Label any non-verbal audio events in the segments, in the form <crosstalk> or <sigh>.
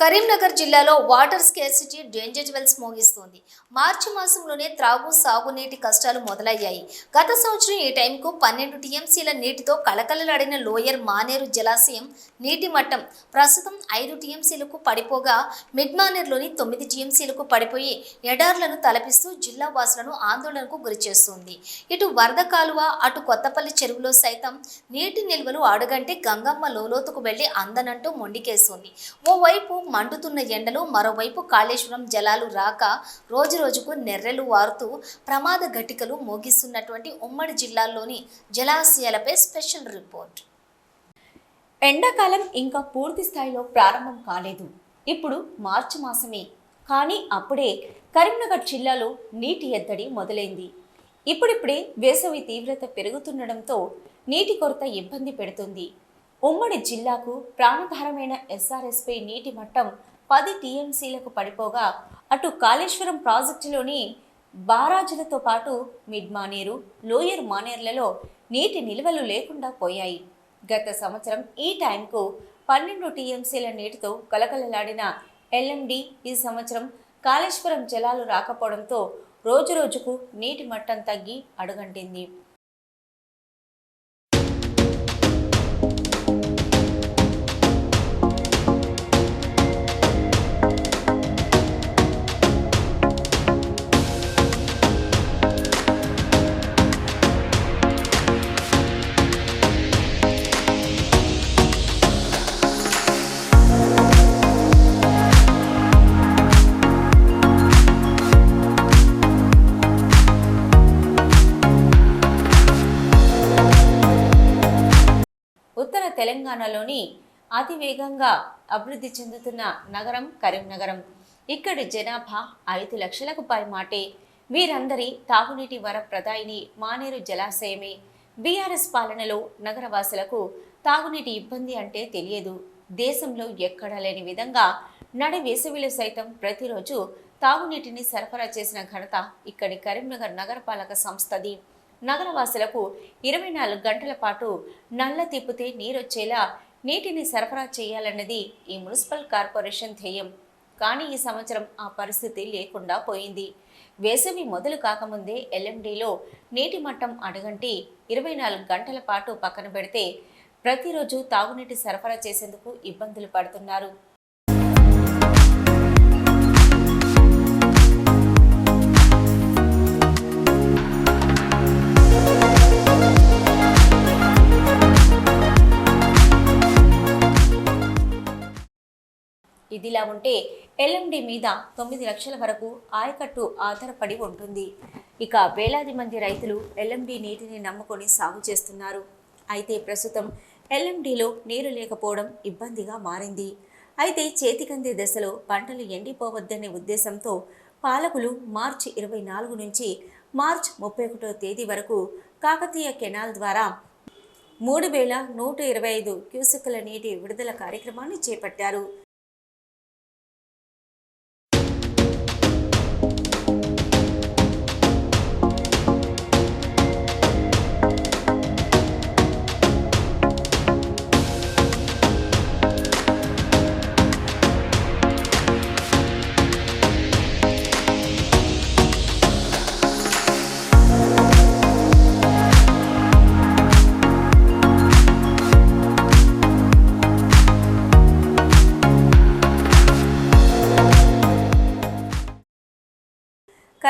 కరీంనగర్ జిల్లాలో water scarcity danger bells మోగిస్తోంది. మార్చి మాసంలోనే త్రాగు సాగునీటి కష్టాలు మొదలయ్యాయి. గత సంవత్సరం ఈ టైంకు పన్నెండు టీఎంసీల నీటితో కళకళలాడిన లోయర్ మానేరు జలాశయం నీటి మట్టం ప్రస్తుతం ఐదు టీఎంసీలకు పడిపోగా మిడ్ మానేరులోని తొమ్మిది టీఎంసీలకు పడిపోయి ఎడార్లను తలపిస్తూ జిల్లా వాసులను ఆందోళనకు గురిచేస్తోంది. ఇటు వరద కాలువ అటు కొత్తపల్లి చెరువులో సైతం నీటి నిల్వలు అడుగంటే గంగమ్మ లోలోతుకు వెళ్ళి అందనంటూ మొండికేస్తోంది. ఓవైపు మండుతున్న ఎండలు మరోవైపు కాళేశ్వరం జలాలు రాక రోజు రోజుకు నెర్రెలు వారుతూ ప్రమాద ఘటికలు మోగిస్తున్నటువంటి ఉమ్మడి జిల్లాల్లోని జలాశయాలపై స్పెషల్ రిపోర్ట్. ఎండాకాలం ఇంకా పూర్తి స్థాయిలో ప్రారంభం కాలేదు. ఇప్పుడు మార్చి మాసమే. కానీ అప్పుడే కరీంనగర్ జిల్లాలో నీటి ఎద్దడి మొదలైంది. ఇప్పుడిప్పుడే వేసవి తీవ్రత పెరుగుతుండడంతో నీటి కొరత ఇబ్బంది పెడుతుంది. ఉమ్మడి జిల్లాకు ప్రాణధారమైన ఎస్ఆర్ఎస్పై నీటి మట్టం పది టీఎంసీలకు పడిపోగా అటు కాళేశ్వరం ప్రాజెక్టులోని బారాజులతో పాటు మిడ్ మానేరు లోయర్ మానేర్లలో నీటి నిల్వలు లేకుండా పోయాయి. గత సంవత్సరం ఈ టైంకు పన్నెండు టీఎంసీల నీటితో కలకలలాడిన ఎల్ఎండి ఈ సంవత్సరం కాళేశ్వరం జలాలు రాకపోవడంతో రోజురోజుకు నీటి మట్టం తగ్గి అడుగంటింది. తెలంగాణలోని అతివేగంగా అభివృద్ధి చెందుతున్న నగరం కరీంనగరం. ఇక్కడి జనాభా ఐదు లక్షలకు పైమాటే వీరందరి తాగునీటి వర ప్రదాయిని మానేరు జలాశయమే. బీఆర్ఎస్ పాలనలో నగరవాసులకు తాగునీటి ఇబ్బంది అంటే తెలియదు. దేశంలో ఎక్కడా లేని విధంగా నడి వేసవిలో సైతం ప్రతిరోజు తాగునీటిని సరఫరా చేసిన ఘనత ఇక్కడి కరీంనగర్ నగరపాలక సంస్థది. నగరవాసులకు ఇరవై నాలుగు గంటల పాటు నల్ల తిప్పితే నీరొచ్చేలా నీటిని సరఫరా చేయాలన్నది ఈ మున్సిపల్ కార్పొరేషన్ ధ్యేయం. కానీ ఈ సంవత్సరం ఆ పరిస్థితి లేకుండా పోయింది. వేసవి మొదలు కాకముందే ఎల్ఎండిలో నీటి మట్టం అడుగంటి ఇరవై నాలుగు గంటల పాటు పక్కన పెడితే ప్రతిరోజు తాగునీటి సరఫరా చేసేందుకు ఇబ్బందులు పడుతున్నారు. ఇదిలా ఉంటే ఎల్ఎండి మీద తొమ్మిది లక్షల వరకు ఆయకట్టు ఆధారపడి ఉంటుంది. ఇక వేలాది మంది రైతులు ఎల్ఎండి నీటిని నమ్ముకొని సాగు చేస్తున్నారు. అయితే ప్రస్తుతం ఎల్ఎండిలో నీరు లేకపోవడం ఇబ్బందిగా మారింది. అయితే చేతికందే దశలో పంటలు ఎండిపోవద్దనే ఉద్దేశంతో పాలకులు మార్చి ఇరవై నాలుగు నుంచి మార్చ్ ముప్పై ఒకటో తేదీ వరకు కాకతీయ కెనాల్ ద్వారా మూడు వేల నూట ఇరవై ఐదు క్యూసెక్కుల నీటి విడుదల కార్యక్రమాన్ని చేపట్టారు.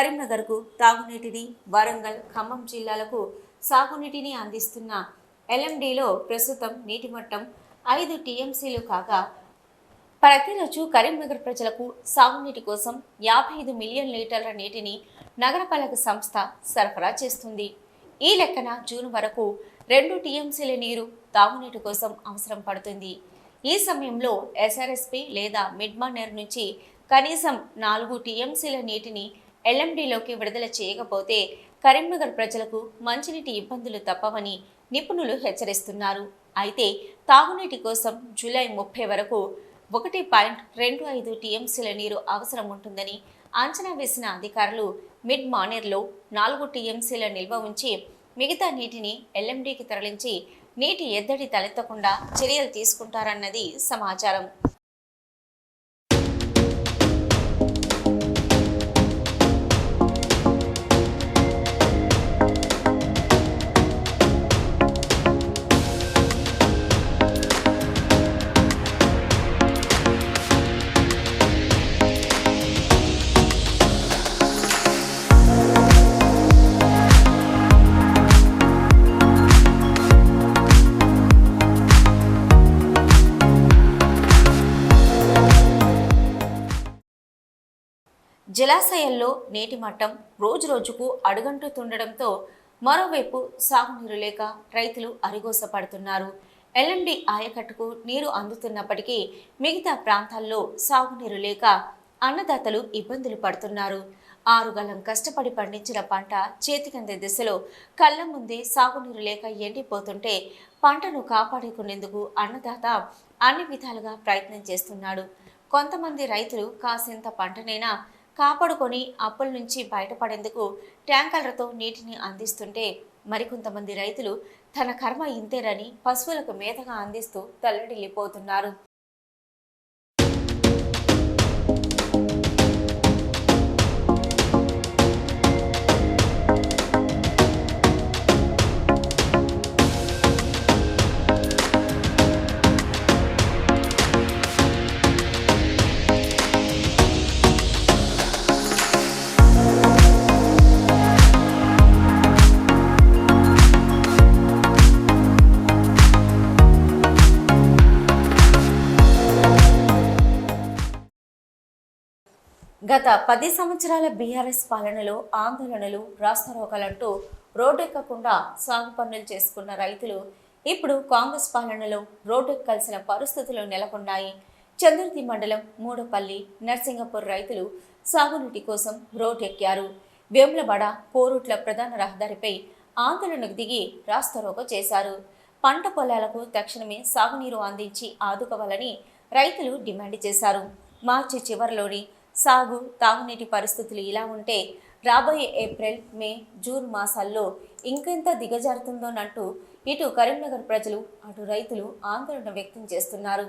కరీంనగర్కు తాగునీటిని వరంగల్ ఖమ్మం జిల్లాలకు సాగునీటిని అందిస్తున్న ఎల్ఎండిలో ప్రస్తుతం నీటి మట్టం ఐదు టీఎంసీలు కాగా ప్రతిరోజు కరీంనగర్ ప్రజలకు సాగునీటి కోసం యాభై ఐదు మిలియన్ లీటర్ల నీటిని నగరపాలక సంస్థ సరఫరా చేస్తుంది. ఈ లెక్కన జూన్ వరకు రెండు టీఎంసీల నీరు తాగునీటి కోసం అవసరం పడుతుంది. ఈ సమయంలో ఎస్ఆర్ఎస్పి లేదా మిడ్మానేర్ నుంచి కనీసం నాలుగు టీఎంసీల నీటిని ఎల్ఎండిలోకి విడుదల చేయకపోతే కరీంనగర్ ప్రజలకు మంచినీటి ఇబ్బందులు తప్పవని నిపుణులు హెచ్చరిస్తున్నారు. అయితే తాగునీటి కోసం జూలై ముప్పై వరకు ఒకటి పాయింట్ రెండు ఐదు టీఎంసీల నీరు అవసరం ఉంటుందని అంచనా వేసిన అధికారులు మిడ్ మానేర్లో నాలుగు టీఎంసీల నిల్వ ఉంచి మిగతా నీటిని ఎల్ఎండికి తరలించి నీటి ఎద్దడి తలెత్తకుండా చర్యలు తీసుకుంటారన్నది సమాచారం. జలాశయాల్లో నీటి మట్టం రోజు రోజుకు అడుగంటుతుండడంతో మరోవైపు సాగునీరు లేక రైతులు అరిగోస పడుతున్నారు ఎల్ఎండి ఆయకట్టుకు నీరు అందుతున్నప్పటికీ మిగతా ప్రాంతాల్లో సాగునీరు లేక అన్నదాతలు ఇబ్బందులు పడుతున్నారు. ఆరుగలం కష్టపడి పండించిన పంట చేతికందే దిశలో కళ్ళ ముందే సాగునీరు లేక ఎండిపోతుంటే పంటను కాపాడుకునేందుకు అన్నదాత అన్ని విధాలుగా ప్రయత్నం చేస్తున్నాడు. కొంతమంది రైతులు కాసింత పంటనైనా కాపాడుకొని అప్పుల నుంచి బయటపడేందుకు ట్యాంకర్లతో నీటిని అందిస్తుంటే మరికొంతమంది రైతులు తన కర్మ ఇంతేనని పశువులకు మేతగా అందిస్తూ తల్లడిల్లిపోతున్నారు. గత పది సంవత్సరాల బీఆర్ఎస్ పాలనలో ఆందోళనలు రాస్తారోకాలంటూ రోడ్డెక్కకుండా సాగు పనులు చేసుకున్న రైతులు ఇప్పుడు కాంగ్రెస్ పాలనలో రోడ్డెక్కాల్సిన పరిస్థితులు నెలకొన్నాయి. చంద్రతి మండలం మూడపల్లి నర్సింగపూర్ రైతులు సాగునీటి కోసం రోడ్డెక్కారు. వేములవాడ కోరుట్ల ప్రధాన రహదారిపై ఆందోళనకు దిగి రాస్తారోకో చేశారు. పంట పొలాలకు తక్షణమే సాగునీరు అందించి ఆదుకోవాలని రైతులు డిమాండ్ చేశారు. మార్చి చివరిలోని సాగు తాగునీటి పరిస్థితులు ఇలా ఉంటే రాబోయే ఏప్రిల్ మే జూన్ మాసాల్లో ఇంకెంత దిగజారుతుందోనంటూ ఇటు కరీంనగర్ ప్రజలు అటు రైతులు ఆందోళన వ్యక్తం చేస్తున్నారు.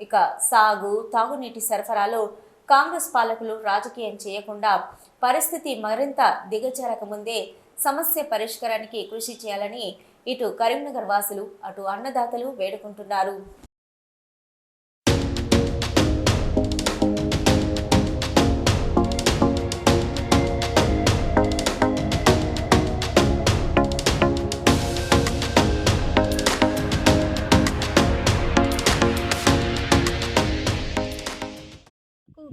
ఇక సాగు తాగునీటి సరఫరాలో కాంగ్రెస్ పాలకులు రాజకీయం చేయకుండా పరిస్థితి మరింత దిగజారక ముందే సమస్య పరిష్కారానికి కృషి చేయాలని ఇటు కరీంనగర్ వాసులు అటు అన్నదాతలు వేడుకుంటున్నారు.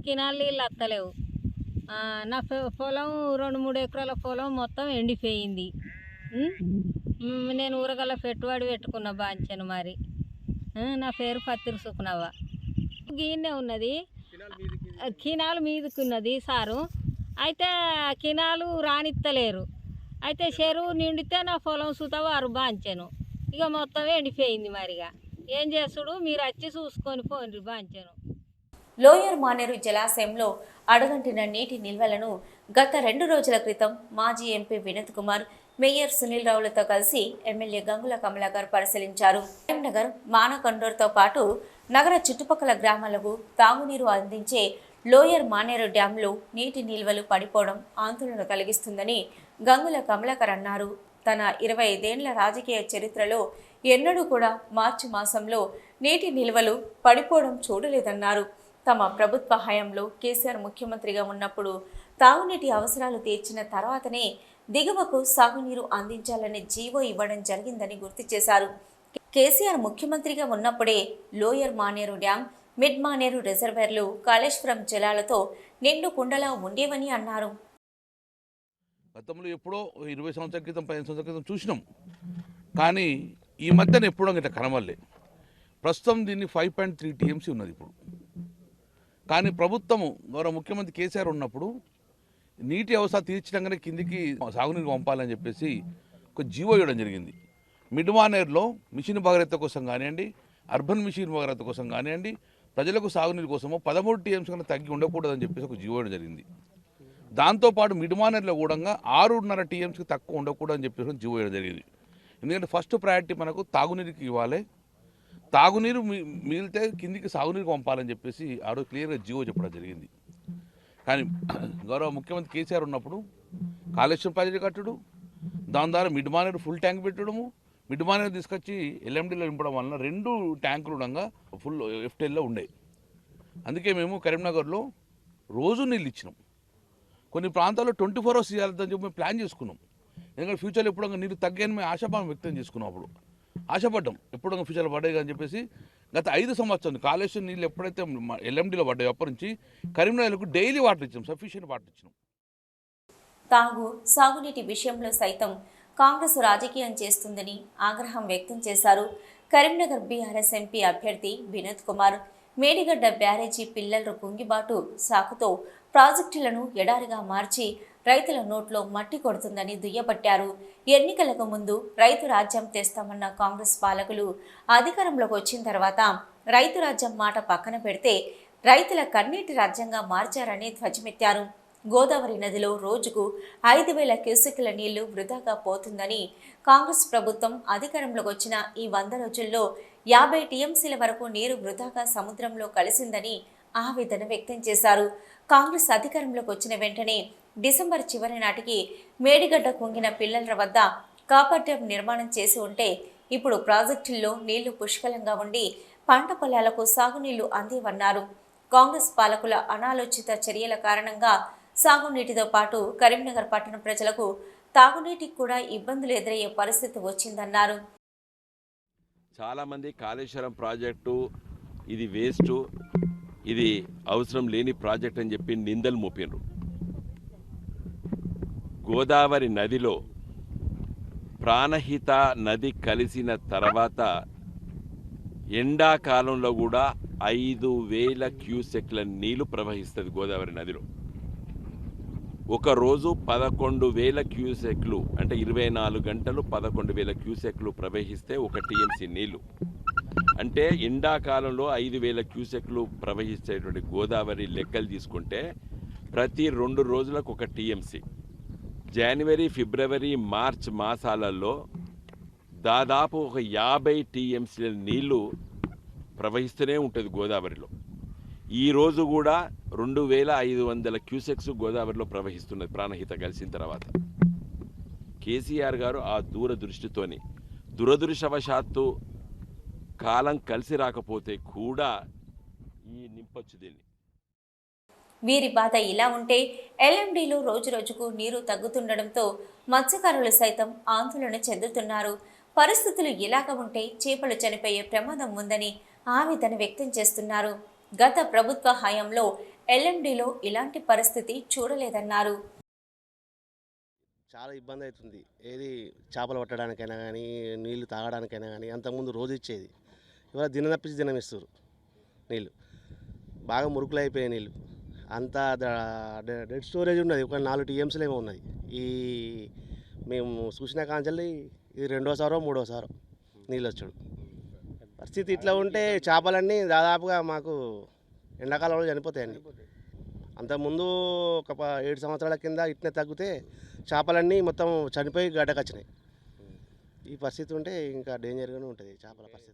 కినాలు నీళ్ళు వస్తలేవు నా పొలం రెండు మూడు ఎకరాల పొలం మొత్తం ఎండిపోయింది. నేను ఊరగల పెట్టుబడి పెట్టుకున్న బాంచాను మరి. నా పేరు పత్తిరి సుకునవ్వ. గీనే ఉన్నది. కినాలు మీదకున్నది సారు. అయితే కినాలు రానిత్తలేరు. అయితే చెరువు నిండితే నా పొలం సుత వారు బాంచాను. ఇక మొత్తం ఎండిపోయింది మరిగా. ఏం చేసుడు మీరు వచ్చి చూసుకొని పోండి బాంచాను. లోయర్ మానేరు జలాశయంలో అడగంటిన నీటి నిల్వలను గత రెండు రోజుల క్రితం మాజీ ఎంపీ వినోద్ కుమార్ మేయర్ సునీల్ రావులతో కలిసి ఎమ్మెల్యే గంగుల కమలాకర్ పరిశీలించారు. కరీంనగర్ మానకొండూరుతో పాటు నగర చుట్టుపక్కల గ్రామాలకు తాగునీరు అందించే లోయర్ మానేరు డ్యాంలో నీటి నిల్వలు పడిపోవడం ఆందోళన కలిగిస్తుందని గంగుల కమలాకర్ అన్నారు. తన ఇరవై ఐదేండ్ల రాజకీయ చరిత్రలో ఎన్నడూ కూడా మార్చి మాసంలో నీటి నిల్వలు పడిపోవడం చూడలేదన్నారు. తమ ప్రభుత్వ హయాంలో కేసీఆర్ ముఖ్యమంత్రిగా ఉన్నప్పుడు తాగునీటి అవసరాలు తీర్చిన తర్వాతనే దిగువకు సాగునీరు అందించాలనే జీవో ఇవ్వడం జరిగిందని గుర్తు చేశారు. కేసీఆర్ ముఖ్యమంత్రిగా ఉన్నప్పుడే lower Maneru dam mid Maneru రిజర్వేర్లు Kaleshwaram జలాలతో నిండు కుండలా ఉండేవని అన్నారు. గతంలో ఎప్పుడో ఇరవై సంవత్సరాల క్రితం పదిహేను సంవత్సరాల క్రితం చూసినాం. కానీ ఈ మధ్యన ఎప్పుడో ఇట్లా కనబడలే. ప్రస్తుతం దీన్ని ఫైవ్ పాయింట్ త్రీ టీఎంసీ ఉన్నది ఇప్పుడు. కానీ ప్రభుత్వము గౌరవ ముఖ్యమంత్రి కేసీఆర్ ఉన్నప్పుడు నీటి అవసరం తీర్చడంగానే కిందికి సాగునీరు పంపాలని చెప్పేసి ఒక జీవో ఇవ్వడం జరిగింది. మిడ్మానేర్లో మిషన్ భగీరథ కోసం కానివ్వండి అర్బన్ మిషన్ భగీరథ కోసం కానివ్వండి ప్రజలకు సాగునీరు కోసము పదమూడు టీఎంస్ కన్నా తగ్గి ఉండకూడదని చెప్పేసి ఒక జీవో ఇవ్వడం జరిగింది. దాంతోపాటు మిడ్మానర్లో కూడా ఆరున్నర టీఎంస్కి తక్కువ ఉండకూడదని చెప్పేసి జీవో ఇవ్వడం జరిగింది. ఎందుకంటే ఫస్ట్ ప్రయారిటీ మనకు తాగునీరుకి ఇవ్వాలి. తాగునీరు మిగిలితే కిందికి సాగునీరు పంపాలని చెప్పేసి ఆ రోజు క్లియర్గా జీవో చెప్పడం జరిగింది. కానీ <clears throat> గౌరవ ముఖ్యమంత్రి కేసీఆర్ ఉన్నప్పుడు కాళేశ్వరం ప్రాజెక్టు కట్టడు దాని ద్వారా మిడ్ మానేరు ఫుల్ ట్యాంక్ పెట్టడము మిడ్ మానేరు తీసుకొచ్చి ఎల్ఎండిలో నింపడం వలన రెండు ట్యాంకులు ఉండగా ఫుల్ ఎఫ్టెల్లో ఉండే. అందుకే మేము కరీంనగర్లో రోజు నీళ్ళు ఇచ్చినాం. కొన్ని ప్రాంతాల్లో ట్వంటీ ఫోర్ అవర్స్ ఇవ్వాలని చెప్పి మేము ప్లాన్ చేసుకున్నాం. ఎందుకంటే ఫ్యూచర్లో ఎప్పుడో నీరు తగ్గాయని మేము ఆశాభావం వ్యక్తం చేసుకున్నాం అప్పుడు. ఆశపడ్డాం. ఎప్పుడో ఫ్యూచర్లో పడేది అని చెప్పేసి గత ఐదు సంవత్సరాలు కాళేశ్వరం నీళ్ళు ఎప్పుడైతే ఎల్ఎండిలో పడ్డాయి అప్పటి నుంచి కరీంనగర్కు డైలీ వాటర్ ఇచ్చాం సఫిషియెంట్ వాటర్ ఇచ్చినాం. తాగు సాగునీటి విషయంలో సైతం కాంగ్రెస్ రాజకీయం చేస్తుందని ఆగ్రహం వ్యక్తం చేశారు కరీంనగర్ బీఆర్ఎస్ ఎంపీ అభ్యర్థి వినోద్ కుమార్. మేడిగడ్డ బ్యారేజీ పిల్లల కుంగిబాటు సాకుతో ప్రాజెక్టులను ఎడారిగా మార్చి రైతుల నోట్లో మట్టి కొడుతుందని దుయ్యబట్టారు. ఎన్నికలకు ముందు రైతు రాజ్యం తెస్తామన్న కాంగ్రెస్ పాలకులు అధికారంలోకి వచ్చిన తర్వాత రైతు రాజ్యం మాట పక్కన పెడితే రైతుల కన్నీటి రాజ్యంగా మార్చారని ధ్వజమెత్తారు. గోదావరి నదిలో రోజుకు ఐదు వేల క్యూసెక్ల నీళ్ళు వృధాగా పోతుందని కాంగ్రెస్ ప్రభుత్వం అధికారంలోకి వచ్చిన ఈ వంద రోజుల్లో యాభై టీఎంసీల వరకు నీరు వృధాగా సముద్రంలో కలిసిందని ఆవేదన వ్యక్తం చేశారు. కాంగ్రెస్ అధికారంలోకి వచ్చిన వెంటనే డిసెంబర్ చివరి నాటికి మేడిగడ్డ కుంగిన పిల్లల వద్ద కాపర్ డ్యాం నిర్మాణం చేసి ఉంటే ఇప్పుడు ప్రాజెక్టుల్లో నీళ్ళు పుష్కలంగా ఉండి పంట పొలాలకు సాగునీళ్ళు అందేవన్నారు. కాంగ్రెస్ పాలకుల అనాలోచిత చర్యల కారణంగా సాగునీటితో పాటు కరీంనగర్ పట్టణ ప్రజలకు తాగునీటికి కూడా ఇబ్బందులు ఎదురయ్యే పరిస్థితి వచ్చిందన్నారు. చాలామంది కాళేశ్వరం ప్రాజెక్టు ఇది వేస్ట్ ఇది అవసరం లేని ప్రాజెక్ట్ అని చెప్పి నిందలు మోపినరు గోదావరి నదిలో ప్రాణహిత నది కలిసిన తర్వాత ఎండాకాలంలో కూడా ఐదు వేల క్యూసెక్ల నీళ్ళు ప్రవహిస్తుంది గోదావరి నదిలో. ఒకరోజు పదకొండు వేల క్యూసెక్లు అంటే ఇరవై నాలుగు గంటలు పదకొండు వేల క్యూసెక్లు ప్రవహిస్తే ఒక టీఎంసీ నీళ్ళు. అంటే ఎండాకాలంలో ఐదు వేల క్యూసెక్లు ప్రవహించేటువంటి గోదావరి లెక్కలు తీసుకుంటే ప్రతి రెండు రోజులకు ఒక టీఎంసీ. జనవరి ఫిబ్రవరి మార్చ్ మాసాలలో దాదాపు ఒక యాభై టీఎంసీల నీళ్ళు ప్రవహిస్తూనే ఉంటుంది గోదావరిలో. ఈ రోజు కూడా రెండు వేల ఐదు వందల క్యూసెక్స్ గోదావరిలో ప్రవహిస్తున్నది. ప్రాణహిత కలిసిన తర్వాత కేసీఆర్ గారు ఆ దూరదృష్టితోని దురదృష్టవశాత్తు కాలం కలిసి రాకపోతే కూడా ఈ నింపచ్చు దీన్ని. వీరి బాధ ఇలా ఉంటే ఎల్ఎండిలో రోజురోజుకు నీరు తగ్గుతుండడంతో మత్స్యకారులు సైతం ఆందోళన చెందుతున్నారు. పరిస్థితులు ఇలాగ ఉంటే చేపలు చనిపోయే ప్రమాదం ఉందని ఆవేదన వ్యక్తం చేస్తున్నారు. గత ప్రభుత్వ హయాంలో ఎల్ఎండిలో ఇలాంటి పరిస్థితి చూడలేదన్నారు. చాలా ఇబ్బంది అవుతుంది. ఏది చేపలు పట్టడానికైనా కానీ నీళ్ళు తాగడానికైనా కానీ అంతకుముందు రోజు ఇచ్చేది. ఇవాళ దినం తప్పించి దినం ఇస్తారు నీళ్ళు బాగా మురుకులు అయిపోయాయి నీళ్ళు అంతా డెడ్ స్టోరేజ్ ఉన్నది. ఒక నాలుగు టీఎంసీలు ఏమో ఉన్నది. ఈ మేము చూసిన కాంచెల్లి ఇది రెండోసారో మూడోసారో నీళ్ళు వచ్చాడు పరిస్థితి ఇట్లా ఉంటే చేపలన్నీ దాదాపుగా మాకు ఎండాకాలంలో చనిపోతాయండి. అంతకుముందు ఒక ప- ఏడు సంవత్సరాల కింద ఇట్నే తగ్గితే చేపలన్నీ మొత్తం చనిపోయి గడ్డకొచ్చినాయి. ఈ పరిస్థితి ఉంటే ఇంకా డేంజర్గానే ఉంటుంది చేపల పరిస్థితి.